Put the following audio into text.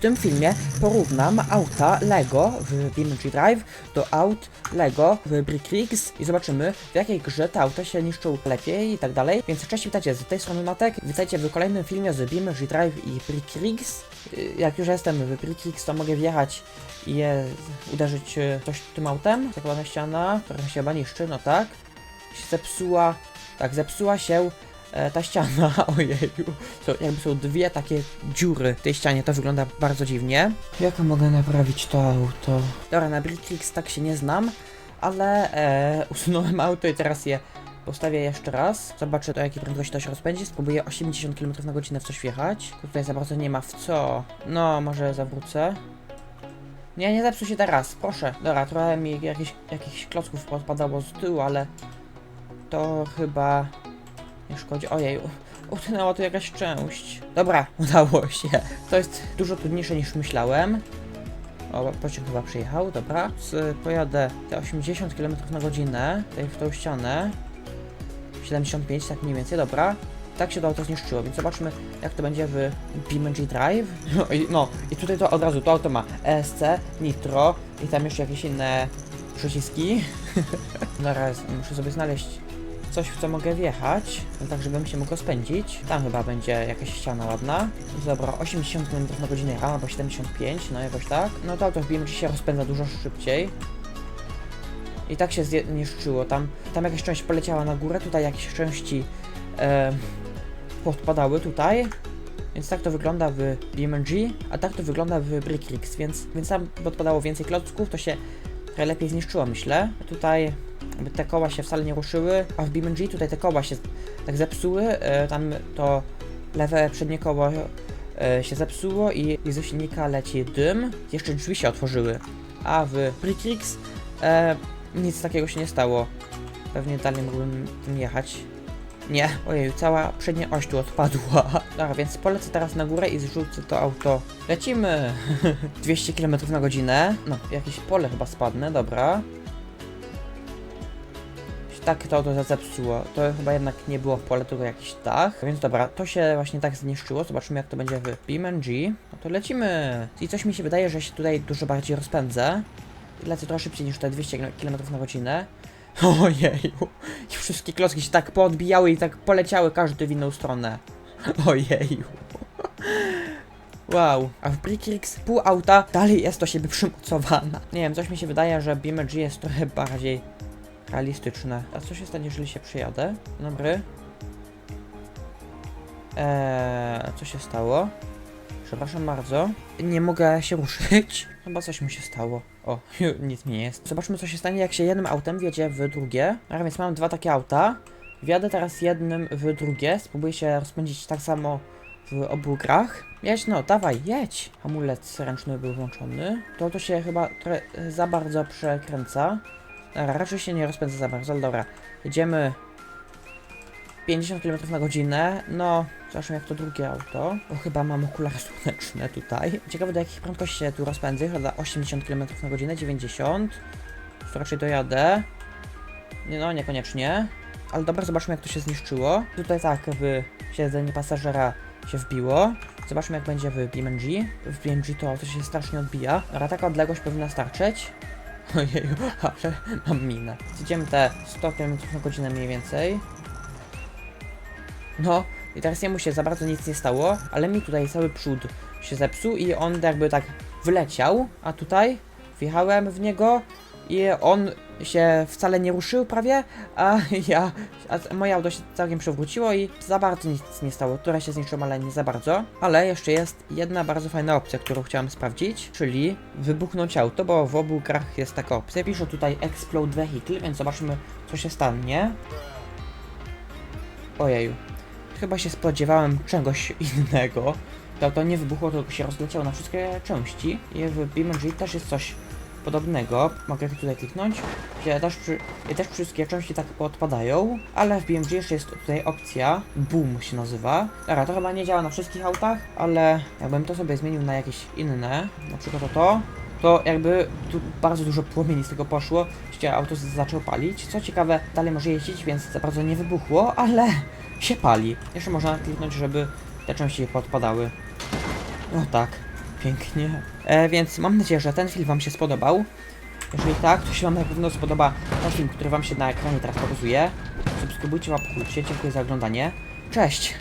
tym filmie porównam auta LEGO w BeamNG Drive do aut LEGO w Brick Rigs i zobaczymy w jakiej grze te auta się niszczą lepiej i tak dalej. Więc cześć, witajcie z tej strony Matek, witajcie w kolejnym filmie z BeamNG Drive i Brick Rigs. Y, Jak już jestem w Brick Rigs, to mogę wjechać i je uderzyć y, coś tym autem. Zakładana ściana, która się chyba niszczy, no tak. Się zepsuła, tak, zepsuła się e, ta ściana, ojeju. To jakby są dwie takie dziury w tej ścianie, to wygląda bardzo dziwnie. Jak mogę naprawić to auto? Dobra, na Bricklix tak się nie znam, ale e, usunąłem auto i teraz je postawię jeszcze raz. Zobaczę do jakiej prędkości to się rozpędzi. Spróbuję 80 km na godzinę w coś wjechać. Tutaj za bardzo nie ma w co. No, może zawrócę. Nie, nie zepsuł się teraz, proszę. Dobra, trochę mi jakichś, jakichś klocków podpadało z tyłu, ale to chyba nie szkodzi. Ojej, utknęła tu jakaś część. Dobra, udało się. To jest dużo trudniejsze niż myślałem. O, pociąg chyba przyjechał, dobra. Pojadę te 80 km na godzinę, tutaj w tą ścianę. 75, tak mniej więcej, dobra. Tak się to auto zniszczyło, więc zobaczmy jak to będzie w BeamNG Drive. No i, no, i tutaj to od razu, to auto ma ESC, Nitro i tam jeszcze jakieś inne przyciski. Zaraz muszę sobie znaleźć coś, w co mogę wjechać, tak żebym się mógł spędzić. Tam chyba będzie jakaś ściana ładna. Dobra, 80 km na godzinę jechałem, albo 75, no jakoś tak. No to auto w BMG się rozpędza dużo szybciej. I tak się zniszczyło. Tam, tam jakaś część poleciała na górę, tutaj jakieś części e, podpadały tutaj. Więc tak to wygląda w BMG, a tak to wygląda w Bricklix, więc, więc tam podpadało więcej klocków, to się lepiej zniszczyło, myślę. Tutaj jakby te koła się wcale nie ruszyły, a w BeamNG tutaj te koła się tak zepsuły, e, tam to lewe przednie koło e, się zepsuło i, i ze silnika leci dym, jeszcze drzwi się otworzyły, a w Bricklix e, nic takiego się nie stało. Pewnie dalej mógłbym tym jechać. Nie, ojej, cała przednia oś tu odpadła. Dobra, więc polecę teraz na górę i zrzucę to auto. Lecimy! 200 km na godzinę. No, jakieś pole chyba spadnę, dobra. Tak to auto zepsuło. To chyba jednak nie było w pole, tylko jakiś dach. Więc dobra, to się właśnie tak zniszczyło. Zobaczymy jak to będzie w BeamNG. No to lecimy. I coś mi się wydaje, że się tutaj dużo bardziej rozpędzę. Lecę trochę szybciej niż te 200 km na godzinę. Ojeju. I wszystkie klocki się tak poodbijały i tak poleciały każdy w inną stronę. Ojeju. Wow, a w Bricklix pół auta dalej jest do siebie przymocowana. Nie wiem, coś mi się wydaje, że BeamNG jest trochę bardziej realistyczne. A co się stanie, jeżeli się przyjadę? Dobry. Eee, co się stało? Przepraszam bardzo. Nie mogę się ruszyć. Chyba coś mi się stało. O, nic mi nie jest. Zobaczmy, co się stanie, jak się jednym autem wjedzie w drugie. A więc mam dwa takie auta. Wjadę teraz jednym w drugie. Spróbuję się rozpędzić tak samo w obu grach. Jedź, no, dawaj, jedź! Hamulec ręczny był włączony. To to się chyba za bardzo przekręca. Raczej się nie rozpędza za bardzo, ale dobra. Jedziemy 50 km na godzinę. No, zobaczmy jak to drugie auto. O, chyba mam okulary słoneczne tutaj. Ciekawe do jakich prędkości się tu rozpędzę. Chyba 80 km na godzinę, 90. To raczej dojadę. No, niekoniecznie. Ale dobra, zobaczmy jak to się zniszczyło. Tutaj tak, w siedzenie pasażera się wbiło. Zobaczmy jak będzie w BMG. W BMG to auto się strasznie odbija. Dobra, taka odległość powinna starczyć. Ojeju, ale mam minę. Idziemy te 100 km na godzinę mniej więcej. No, i teraz jemu się za bardzo nic nie stało, ale mi tutaj cały przód się zepsuł i on jakby tak wyleciał, a tutaj wjechałem w niego i on się wcale nie ruszył prawie, a ja, a moje auto się całkiem przewróciło i za bardzo nic nie stało, które się zniszczyło, ale nie za bardzo. Ale jeszcze jest jedna bardzo fajna opcja, którą chciałem sprawdzić, czyli wybuchnąć auto, bo w obu grach jest taka opcja. Piszę tutaj Explode Vehicle, więc zobaczymy co się stanie. Ojeju. Chyba się spodziewałem czegoś innego. To to nie wybuchło, tylko się rozleciało na wszystkie części. I w BeamNG też jest coś podobnego. Mogę tutaj kliknąć. Gdzie też, przy, też wszystkie części tak podpadają. Ale w BeamNG jeszcze jest tutaj opcja Boom się nazywa. Dobra, to chyba nie działa na wszystkich autach, ale jakbym to sobie zmienił na jakieś inne, na przykład to to, to jakby tu bardzo dużo płomieni z tego poszło, gdzie auto z- zaczęło palić. Co ciekawe, dalej może jeździć, więc za bardzo nie wybuchło, ale się pali. Jeszcze można kliknąć, żeby te części podpadały. No tak. Pięknie. E, więc mam nadzieję, że ten film Wam się spodobał. Jeżeli tak, to się Wam na pewno spodoba ten film, który Wam się na ekranie teraz pokazuje. Subskrybujcie, łapkujcie. Dziękuję za oglądanie. Cześć!